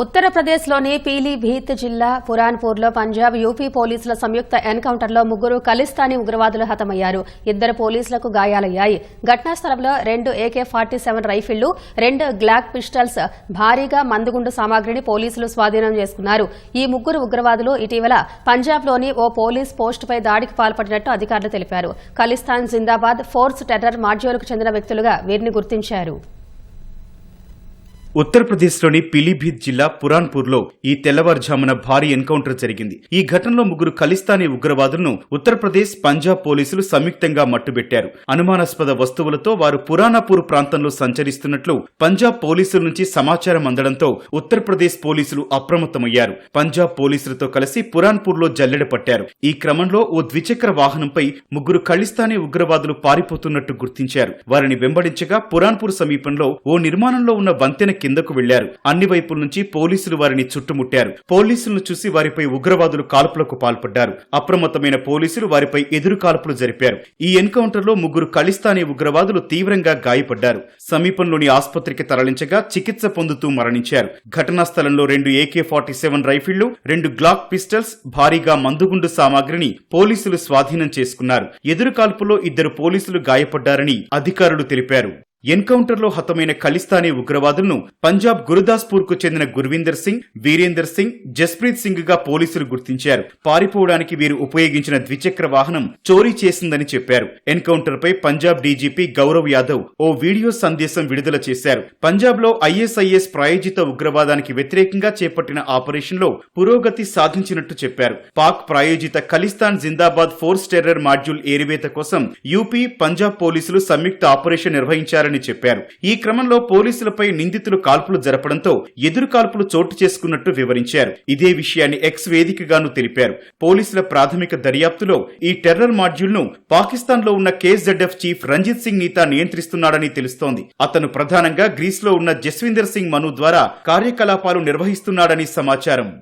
ఉత్తరప్రదేశ్లోని పీలీభీత్ జిల్లా పురాన్పూర్లో పంజాబ్ యూపీ పోలీసుల సంయుక్త ఎన్కౌంటర్లో ముగ్గురు ఖలిస్తానీ ఉగ్రవాదులు హతమయ్యారు. ఇద్దరు పోలీసులకు గాయాలయ్యాయి. ఘటనా స్థలంలో రెండు ఏకే ఫార్టీ సెవెన్ రైఫిళ్ళు రెండు గ్లాక్ పిస్టల్స్ భారీగా మందుగుండు సామాగ్రిని పోలీసులు స్వాధీనం చేసుకున్నారు. ఈ ముగ్గురు ఉగ్రవాదులు ఇటీవల పంజాబ్లోని ఓ పోలీస్ పోస్టుపై దాడికి పాల్పడినట్టు అధికారులు తెలిపారు. ఖలిస్తాన్ జిందాబాద్ ఫోర్స్ టెర్రర్ మాడ్యూల్కు చెందిన వ్యక్తులుగా వీరిని గుర్తించారు. ఉత్తరప్రదేశ్లోని పిలీభీత్ జిల్లా పురాన్పూర్లో ఈ తెల్లవారుజామున భారీ ఎన్కౌంటర్ జరిగింది. ఈ ఘటనలో ముగ్గురు ఖలిస్తానీ ఉగ్రవాదులను ఉత్తరప్రదేశ్ పంజాబ్ పోలీసులు సంయుక్తంగా మట్టుబెట్టారు. అనుమానాస్పద వస్తువులతో వారు పురాణపూర్ ప్రాంతంలో సంచరిస్తున్నట్లు పంజాబ్ పోలీసుల నుంచి సమాచారం అందడంతో ఉత్తరప్రదేశ్ పోలీసులు అప్రమత్తమయ్యారు. పంజాబ్ పోలీసులతో కలిసి పురాన్పూర్లో జల్లెడ పట్టారు. ఈ క్రమంలో ఓ ద్విచక్ర వాహనంపై ముగ్గురు ఖలిస్తానీ ఉగ్రవాదులు పారిపోతున్నట్టు గుర్తించారు. వారిని వెంబడించగా పురాన్పూర్ సమీపంలో ఓ నిర్మాణంలో ఉన్న వంతెన కిందకు వెళ్ళారు అన్ని వైపుల నుంచి పోలీసులు వారిని చుట్టుముట్టారు. పోలీసులను చూసి వారిపై ఉగ్రవాదులు కాల్పులకు పాల్పడ్డారు. అప్రమత్తమైన పోలీసులు వారిపై ఎదురు కాల్పులు జరిపారు. ఈ ఎన్కౌంటర్లో ముగ్గురు ఖలిస్తానీ ఉగ్రవాదులు తీవ్రంగా గాయపడ్డారు. సమీపంలోని ఆసుపత్రికి తరలించగా చికిత్స పొందుతూ మరణించారు. ఘటనా స్థలంలో రెండు ఏకే ఫార్టీ సెవెన్ రైఫిళ్ళు రెండు గ్లాక్ పిస్టల్స్ భారీగా మందుగుండు సామాగ్రిని పోలీసులు స్వాధీనం చేసుకున్నారు. ఎదురు కాల్పులో ఇద్దరు పోలీసులు గాయపడ్డారని అధికారులు తెలిపారు. ఎన్కౌంటర్లో హతమైన ఖలిస్తానీ ఉగ్రవాదులను పంజాబ్ గురుదాస్పూర్కు చెందిన గుర్వీందర్ సింగ్ వీరేందర్ సింగ్ జస్ప్రీత్ సింగ్గా పోలీసులు గుర్తించారు. పారిపోవడానికి వీరు ఉపయోగించిన ద్విచక్ర వాహనం చోరీ చేసిందని చెప్పారు. ఎన్కౌంటర్ పై పంజాబ్ డీజీపీ గౌరవ్ యాదవ్ ఓ వీడియో సందేశం విడుదల చేశారు. పంజాబ్లో ఐఎస్ఐఎస్ ప్రాయోజిత ఉగ్రవాదానికి వ్యతిరేకంగా చేపట్టిన ఆపరేషన్లో పురోగతి సాధించినట్టు చెప్పారు. పాక్ ప్రాయోజిత Khalistan Zindabad force terror module ఏరివేత కోసం యూపీ పంజాబ్ పోలీసులు సంయుక్త ఆపరేషన్ నిర్వహించారని చెప్పారు. ఈ క్రమంలో పోలీసులపై నిందితులు కాల్పులు జరపడంతో ఎదురు కాల్పులు చోటు చేసుకున్నట్టు వివరించారు. ఇదే విషయాన్ని ఎక్స్ వేదికగాను తెలిపారు. పోలీసుల ప్రాథమిక దర్యాప్తులో ఈ టెర్రర్ మాడ్యూల్ను పాకిస్తాన్లో ఉన్న కేఎస్జెడ్ఎఫ్ చీఫ్ రంజిత్ సింగ్ నీతా నియంత్రిస్తున్నాడని తెలుస్తోంది. అతను ప్రధానంగా గ్రీస్లో ఉన్న జస్విందర్ సింగ్ మను ద్వారా కార్యకలాపాలు నిర్వహిస్తున్నాడని సమాచారం.